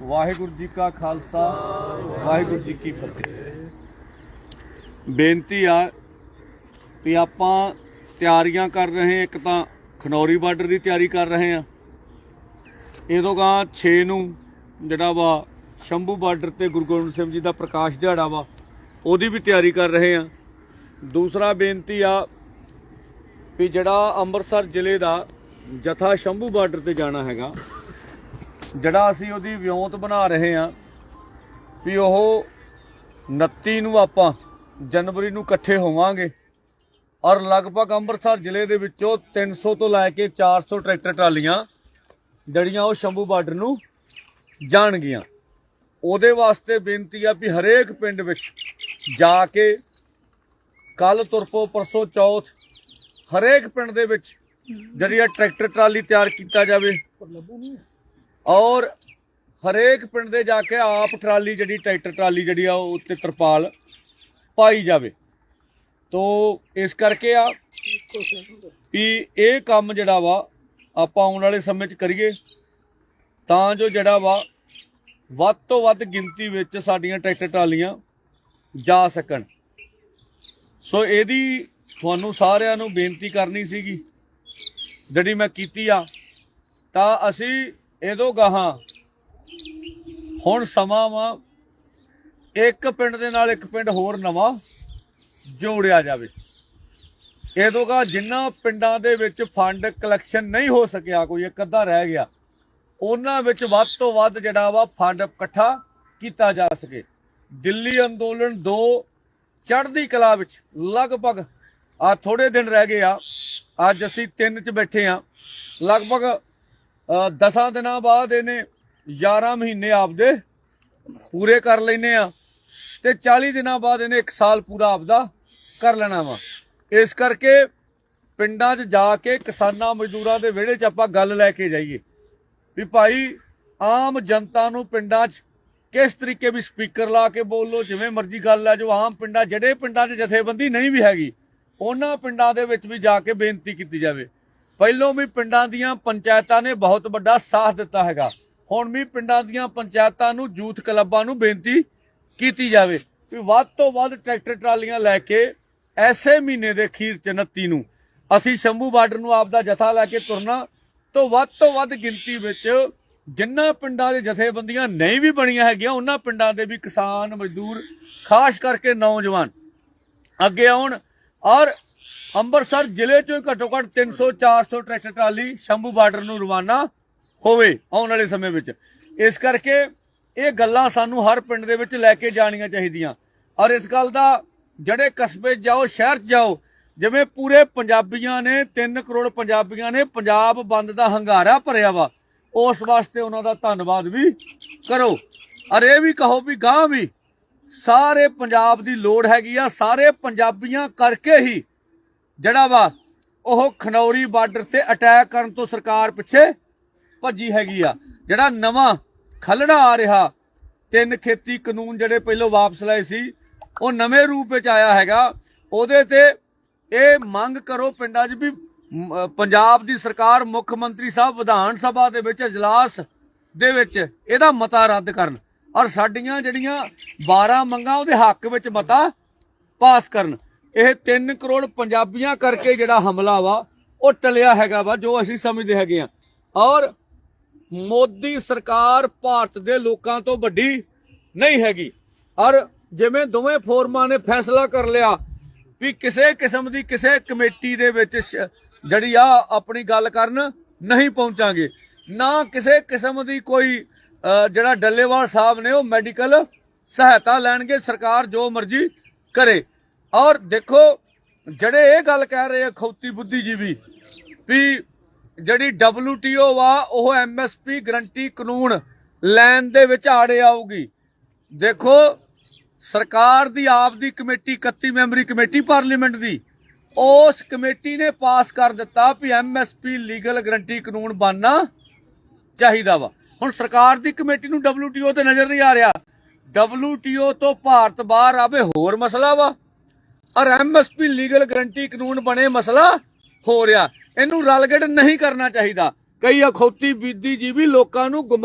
ਵਾਹਿਗੁਰੂ ਜੀ ਕਾ ਖਾਲਸਾ, ਵਾਹਿਗੁਰੂ ਜੀ ਕੀ ਫਤਿਹ। ਬੇਨਤੀ ਆ ਵੀ ਆਪਾਂ ਤਿਆਰੀਆਂ ਕਰ ਰਹੇ ਇੱਕ ਤਾਂ ਖਨੌਰੀ ਬਾਰਡਰ ਦੀ ਤਿਆਰੀ ਕਰ ਰਹੇ ਆ ਇਹਦੋਂ ਗਾ 6 ਨੂੰ ਜਿਹੜਾ ਵਾ ਸ਼ੰਭੂ ਬਾਰਡਰ ਤੇ ਗੁਰੂ ਗੋਬਿੰਦ ਸਿੰਘ ਜੀ ਦਾ ਪ੍ਰਕਾਸ਼ ਦਿਹਾੜਾ ਵਾ, ਉਹਦੀ ਵੀ ਤਿਆਰੀ ਕਰ ਰਹੇ ਆ ਦੂਸਰਾ ਬੇਨਤੀ ਆ ਵੀ ਜਿਹੜਾ ਅੰਮ੍ਰਿਤਸਰ ਜ਼ਿਲ੍ਹੇ ਦਾ ਜਥਾ ਸ਼ੰਭੂ ਬਾਰਡਰ ਤੇ ਜਾਣਾ ਹੈਗਾ ਜਿਹੜਾ ਅਸੀਂ ਉਹਦੀ ਵਿਉਂਤ ਬਣਾ ਰਹੇ ਆ ਵੀ ਉਹ 29 ਨੂੰ ਆਪਾਂ ਜਨਵਰੀ ਨੂੰ ਇਕੱਠੇ ਹੋਵਾਂਗੇ ਔਰ ਲਗਭਗ ਅੰਮ੍ਰਿਤਸਰ ਜ਼ਿਲ੍ਹੇ ਦੇ ਵਿੱਚੋਂ 300 ਤੋਂ ਲੈ ਕੇ 400 ਟਰੈਕਟਰ ਟਰਾਲੀਆਂ ਜਿਹੜੀਆਂ ਉਹ ਸ਼ੰਭੂ ਬਾਰਡਰ ਨੂੰ ਜਾਣਗੀਆਂ। ਉਹਦੇ ਵਾਸਤੇ ਬੇਨਤੀ ਆ ਵੀ ਹਰੇਕ ਪਿੰਡ ਵਿੱਚ ਜਾ ਕੇ ਕੱਲ ਤੁਰਪੋ, ਪਰਸੋਂ ਚੌਥ ਹਰੇਕ ਪਿੰਡ ਦੇ ਵਿੱਚ ਜਿਹੜੀ ਆ ਟਰੈਕਟਰ ਟਰਾਲੀ ਤਿਆਰ ਕੀਤਾ ਜਾਵੇ। ਔਰ ਹਰੇਕ ਪਿੰਡ ਦੇ ਜਾ ਕੇ ਆਪ ਟਰਾਲੀ ਜਿਹੜੀ, ਟਰੈਕਟਰ ਟਰਾਲੀ ਜਿਹੜੀ ਆ, ਉਹ ਉੱਤੇ ਤਰਪਾਲ ਪਾਈ ਜਾਵੇ। ਤੋ ਇਸ ਕਰਕੇ ਆ ਵੀ ਇਹ ਕੰਮ ਜਿਹੜਾ ਵਾ, ਆਪਾਂ ਆਉਣ ਵਾਲੇ ਸਮੇਂ 'ਚ ਕਰੀਏ। ਤਾਂ ਜੋ ਜਿਹੜਾ ਵਾ, ਵੱਧ ਤੋਂ ਵੱਧ ਗਿਣਤੀ ਵਿੱਚ ਸਾਡੀਆਂ ਟਰੈਕਟਰ ਟਰਾਲੀਆਂ ਜਾ ਸਕਣ। ਸੋ ਇਹਦੀ ਤੁਹਾਨੂੰ ਸਾਰਿਆਂ ਨੂੰ ਬੇਨਤੀ ਕਰਨੀ ਸੀਗੀ। ਜਿਹੜੀ ਮੈਂ ਕੀਤੀ ਆ, ਤਾਂ ਅਸੀਂ ਇਹਦੋਂ ਗਾਹਾਂ ਹੁਣ ਸਮਾਂ ਵਾ, ਇੱਕ ਪਿੰਡ ਦੇ ਨਾਲ ਇੱਕ ਪਿੰਡ ਹੋਰ ਨਵਾਂ ਜੋੜਿਆ ਜਾਵੇ। ਇਹਦੋਂ ਗਾ ਜਿੰਨਾ ਪਿੰਡਾਂ ਦੇ ਵਿੱਚ ਫੰਡ ਕਲੈਕਸ਼ਨ ਨਹੀਂ ਹੋ ਸਕਿਆ, ਕੋਈ ਇੱਕ ਅੱਧਾ ਰਹਿ ਗਿਆ, ਉਹਨਾਂ ਵਿੱਚ ਵੱਧ ਤੋਂ ਵੱਧ ਜਿਹੜਾ ਵਾ ਫੰਡ ਇਕੱਠਾ ਕੀਤਾ ਜਾ ਸਕੇ। ਦਿੱਲੀ ਅੰਦੋਲਨ 2 ਚੜ੍ਹਦੀ ਕਲਾ ਵਿੱਚ ਲਗਭਗ ਆ ਥੋੜੇ ਦਿਨ ਰਹਿ ਗਏ ਆ, ਅੱਜ ਅਸੀਂ 3 ਚ ਬੈਠੇ ਆ। ਲਗਭਗ 10 ਦਿਨਾਂ ਬਾਅਦ ਇਹਨੇ 11 ਮਹੀਨੇ ਆਪਦੇ ਪੂਰੇ ਕਰ ਲੈਨੇ ਆ ਤੇ 40 ਦਿਨਾਂ ਬਾਅਦ ਇਹਨੇ 1 ਸਾਲ ਪੂਰਾ ਆਪਦਾ ਕਰ ਲੈਣਾ ਵਾ। ਇਸ ਕਰਕੇ ਪਿੰਡਾਂ 'ਚ ਜਾ ਕੇ ਕਿਸਾਨਾਂ ਮਜ਼ਦੂਰਾਂ ਦੇ ਵਿਹੜੇ 'ਚ ਆਪਾਂ ਗੱਲ ਲੈ ਕੇ ਜਾਈਏ ਵੀ ਭਾਈ ਆਮ ਜਨਤਾ ਨੂੰ ਪਿੰਡਾਂ 'ਚ ਕਿਸ ਤਰੀਕੇ ਵੀ ਸਪੀਕਰ ਲਾ ਕੇ ਬੋਲੋ ਜਿਵੇਂ ਮਰਜ਼ੀ ਗੱਲ ਹੈ ਜੋ ਆਮ ਪਿੰਡਾਂ, ਜਿਹੜੇ ਪਿੰਡਾਂ 'ਚ ਜਥੇਬੰਦੀ ਨਹੀਂ ਵੀ ਹੈਗੀ, ਉਹਨਾਂ ਪਿੰਡਾਂ ਦੇ ਵਿੱਚ ਵੀ ਜਾ ਕੇ ਬੇਨਤੀ ਕੀਤੀ ਜਾਵੇ। ਪਹਿਲੋਂ ਵੀ ਪਿੰਡਾਂ ਦੀਆਂ ਪੰਚਾਇਤਾਂ ਨੇ ਬਹੁਤ ਵੱਡਾ ਸਾਥ ਦਿੱਤਾ ਹੈਗਾ। ਹੁਣ ਵੀ ਪਿੰਡਾਂ ਦੀਆਂ ਪੰਚਾਇਤਾਂ ਨੂੰ, ਯੂਥ ਕਲੱਬਾਂ ਨੂੰ ਬੇਨਤੀ ਕੀਤੀ ਜਾਵੇ ਵੀ ਵੱਧ ਤੋਂ ਵੱਧ ਟਰੈਕਟਰ ਟਰਾਲੀਆਂ ਲੈ ਕੇ ਐਸੇ ਮਹੀਨੇ ਦੇ ਅਖੀਰ ਚ 29 ਨੂੰ ਅਸੀਂ ਸ਼ੰਭੂ ਬਾਰਡਰ ਨੂੰ ਆਪਦਾ ਜਥਾ ਲੈ ਕੇ ਤੁਰਨਾ ਤੋਂ ਵੱਧ ਤੋਂ ਵੱਧ ਗਿਣਤੀ ਵਿੱਚ ਜਿੰਨਾ ਪਿੰਡਾਂ ਦੇ ਜਥੇਬੰਦੀਆਂ ਨਹੀਂ ਵੀ ਬਣੀਆਂ ਹੈਗੀਆਂ, ਉਹਨਾਂ ਪਿੰਡਾਂ ਦੇ ਵੀ ਕਿਸਾਨ, ਮਜ਼ਦੂਰ, ਖਾਸ ਕਰਕੇ ਨੌਜਵਾਨ ਅੱਗੇ ਆਉਣ। ਔਰ ਅੰਮ੍ਰਿਤਸਰ ਜ਼ਿਲ੍ਹੇ ਚੋਂ ਘੱਟੋ ਘੱਟ 300 400 ਟਰੈਕਟਰ ਟਰਾਲੀ ਸ਼ੰਭੂ ਬਾਰਡਰ ਨੂੰ ਰਵਾਨਾ ਹੋਵੇ ਆਉਣ ਵਾਲੇ ਸਮੇਂ ਵਿੱਚ। ਇਸ ਕਰਕੇ ਇਹ ਗੱਲਾਂ ਸਾਨੂੰ ਹਰ ਪਿੰਡ ਦੇ ਵਿੱਚ ਲੈ ਕੇ ਜਾਣੀਆਂ ਚਾਹੀਦੀਆਂ। ਔਰ ਇਸ ਗੱਲ ਦਾ ਜਿਹੜੇ ਕਸਬੇ ਜਾਓ, ਸ਼ਹਿਰ ਜਾਓ, ਜਿਵੇਂ ਪੂਰੇ ਪੰਜਾਬੀਆਂ ਨੇ 3 ਕਰੋੜ ਪੰਜਾਬੀਆਂ ਨੇ ਪੰਜਾਬ ਬੰਦ ਦਾ ਹੰਗਾਰਾ ਭਰਿਆ ਵਾ, ਉਸ ਵਾਸਤੇ ਉਹਨਾਂ ਦਾ ਧੰਨਵਾਦ ਵੀ ਕਰੋ। ਔਰ ਇਹ ਵੀ ਕਹੋ ਵੀ ਗਾਂ ਵੀ, ਸਾਰੇ ਪੰਜਾਬ ਦੀ ਲੋੜ ਹੈਗੀ ਆ, ਸਾਰੇ ਪੰਜਾਬੀਆਂ ਕਰਕੇ ਹੀ ਜਿਹੜਾ ਵਾ, ਉਹ ਖਨੌਰੀ ਬਾਰਡਰ ਤੇ ਅਟੈਕ ਕਰਨ ਤੋਂ ਸਰਕਾਰ ਪਿੱਛੇ ਭੱਜੀ ਹੈਗੀ ਆ। ਜਿਹੜਾ ਨਵਾਂ ਖਲੜਾ ਆ ਰਿਹਾ, ਤਿੰਨ ਖੇਤੀ ਕਾਨੂੰਨ ਜਿਹੜੇ ਪਹਿਲਾਂ ਵਾਪਸ ਲਏ ਸੀ, ਉਹ ਨਵੇਂ ਰੂਪ ਵਿੱਚ ਆਇਆ ਹੈਗਾ। ਉਹਦੇ ਤੇ ਇਹ ਮੰਗ ਕਰੋ ਪਿੰਡਾਂ 'ਚ ਵੀ ਪੰਜਾਬ ਦੀ ਸਰਕਾਰ, ਮੁੱਖ ਮੰਤਰੀ ਸਾਹਿਬ, ਵਿਧਾਨ ਸਭਾ ਦੇ ਵਿੱਚ, ਇਜਲਾਸ ਦੇ ਵਿੱਚ ਇਹਦਾ ਮਤਾ ਰੱਦ ਕਰਨ ਔਰ ਸਾਡੀਆਂ ਜਿਹੜੀਆਂ 12 ਮੰਗਾਂ, ਉਹਦੇ ਹੱਕ ਵਿੱਚ ਮਤਾ ਪਾਸ ਕਰਨ। ਇਹ 3 ਕਰੋੜ ਪੰਜਾਬੀਆਂ ਕਰਕੇ ਜਿਹੜਾ ਹਮਲਾ ਵਾ, ਉਹ ਟਲਿਆ ਹੈਗਾ ਵਾ, ਜੋ ਅਸੀਂ ਸਮਝਦੇ ਹੈਗੇ ਆ। ਔਰ ਮੋਦੀ ਸਰਕਾਰ ਭਾਰਤ ਦੇ ਲੋਕਾਂ ਤੋਂ ਵੱਡੀ ਨਹੀਂ ਹੈਗੀ। ਔਰ ਜਿਵੇਂ ਦੋਵੇਂ ਫੋਰਮਾਂ ਨੇ ਫੈਸਲਾ ਕਰ ਲਿਆ ਵੀ ਕਿਸੇ ਕਿਸਮ ਦੀ ਕਿਸੇ ਕਮੇਟੀ ਦੇ ਵਿੱਚ ਜਿਹੜੀ ਆ ਆਪਣੀ ਗੱਲ ਕਰਨ ਨਹੀਂ ਪਹੁੰਚਾਂਗੇ। ਨਾ ਕਿਸੇ ਕਿਸਮ ਦੀ ਕੋਈ ਜਿਹੜਾ ਡੱਲੇਵਾਲ ਸਾਹਿਬ ਨੇ ਉਹ ਮੈਡੀਕਲ ਸਹਾਇਤਾ ਲੈਣਗੇ, ਸਰਕਾਰ ਜੋ ਮਰਜ਼ੀ ਕਰੇ। ਔਰ ਦੇਖੋ, ਜਿਹੜੇ ਇਹ ਗੱਲ ਕਹਿ ਰਹੇ ਆ ਖੌਤੀ ਬੁੱਧੀਜੀਵੀ ਵੀ ਜਿਹੜੀ WTO ਵਾ ਉਹ MSP ਗਰੰਟੀ ਕਾਨੂੰਨ ਲੈਣ ਦੇ ਵਿੱਚ ਆੜੇ ਆਊਗੀ। ਦੇਖੋ, ਸਰਕਾਰ ਦੀ, ਆਪ ਦੀ ਕਮੇਟੀ 31 ਮੈਂਬਰੀ ਕਮੇਟੀ ਪਾਰਲੀਮੈਂਟ ਦੀ, ਉਸ ਕਮੇਟੀ ਨੇ ਪਾਸ ਕਰ ਦਿੱਤਾ ਵੀ ਐਮਐਸਪੀ ਲੀਗਲ ਗਰੰਟੀ ਕਾਨੂੰਨ ਬਣਨਾ ਚਾਹੀਦਾ ਵਾ। ਹੁਣ ਸਰਕਾਰ ਦੀ ਕਮੇਟੀ ਨੂੰ WTO ਤੇ ਨਜ਼ਰ ਨਹੀਂ ਆ ਰਿਹਾ। WTO ਤੋਂ ਭਾਰਤ ਬਾਹਰ ਆਵੇ, ਹੋਰ ਮਸਲਾ ਵਾ। ਔਰ ਐਮਐਸਪੀ ਲੀਗਲ ਗਰੰਟੀ ਕਾਨੂੰਨ ਬਣੇ ਮਸਲਾ ਹੋ ਰਿਹਾ। ਇਹਨੂੰ ਰਲਗੜ ਨਹੀਂ ਕਰਨਾ ਚਾਹੀਦਾ। ਕਈ ਅਖੌਤੀ ਬੀਦੀ ਜੀ ਵੀ ਲੋਕਾਂ ਨੂੰ ਗੁੰਮ